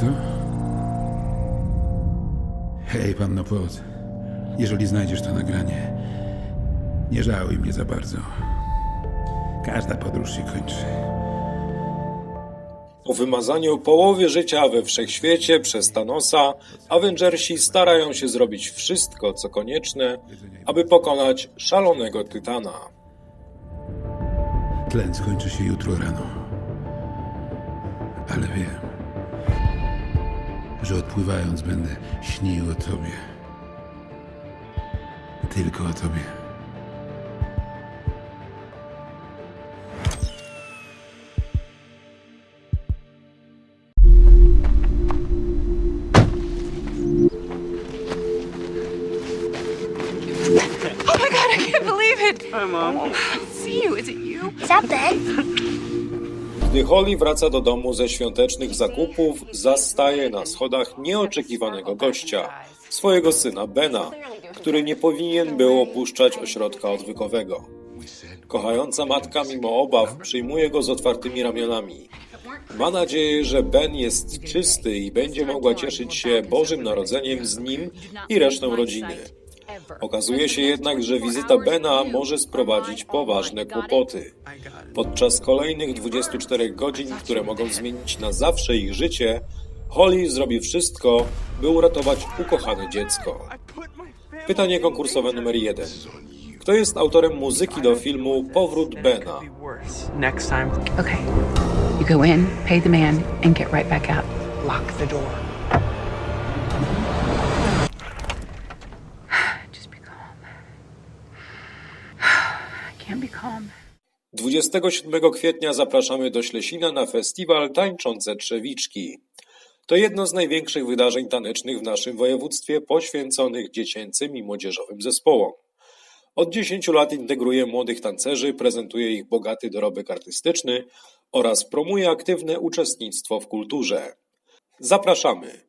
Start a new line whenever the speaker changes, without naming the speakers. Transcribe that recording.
tym? Hej, panno Pot. Jeżeli znajdziesz to nagranie, nie żałuj mnie za bardzo. Każda podróż się kończy.
Po wymazaniu połowy życia we wszechświecie przez Thanosa, Avengersi starają się zrobić wszystko, co konieczne, aby pokonać szalonego tytana.
Tlen skończy się jutro rano. Ale wiem, że odpływając będę śnił o tobie. Tylko o tobie.
Oh my god, I can't believe it. Hi, Mom. see you. Is it you?
Is that Ben?
Gdy Holly wraca do domu ze świątecznych zakupów, zastaje na schodach nieoczekiwanego gościa, swojego syna Bena, który nie powinien był opuszczać ośrodka odwykowego. Kochająca matka mimo obaw przyjmuje go z otwartymi ramionami. Ma nadzieję, że Ben jest czysty i będzie mogła cieszyć się Bożym Narodzeniem z nim i resztą rodziny. Okazuje się jednak, że wizyta Bena może sprowadzić poważne kłopoty. Podczas kolejnych 24 godzin, które mogą zmienić na zawsze ich życie, Holly zrobi wszystko, by uratować ukochane dziecko. Pytanie konkursowe numer 1. Kto jest autorem muzyki do filmu Powrót Bena?
Okay. You go in, pay the man, and get right back out.
lock the door.
27 kwietnia zapraszamy do Ślesina na festiwal Tańczące Trzewiczki. To jedno z największych wydarzeń tanecznych w naszym województwie poświęconych dziecięcym i młodzieżowym zespołom. Od 10 lat integruje młodych tancerzy, prezentuje ich bogaty dorobek artystyczny oraz promuje aktywne uczestnictwo w kulturze. Zapraszamy!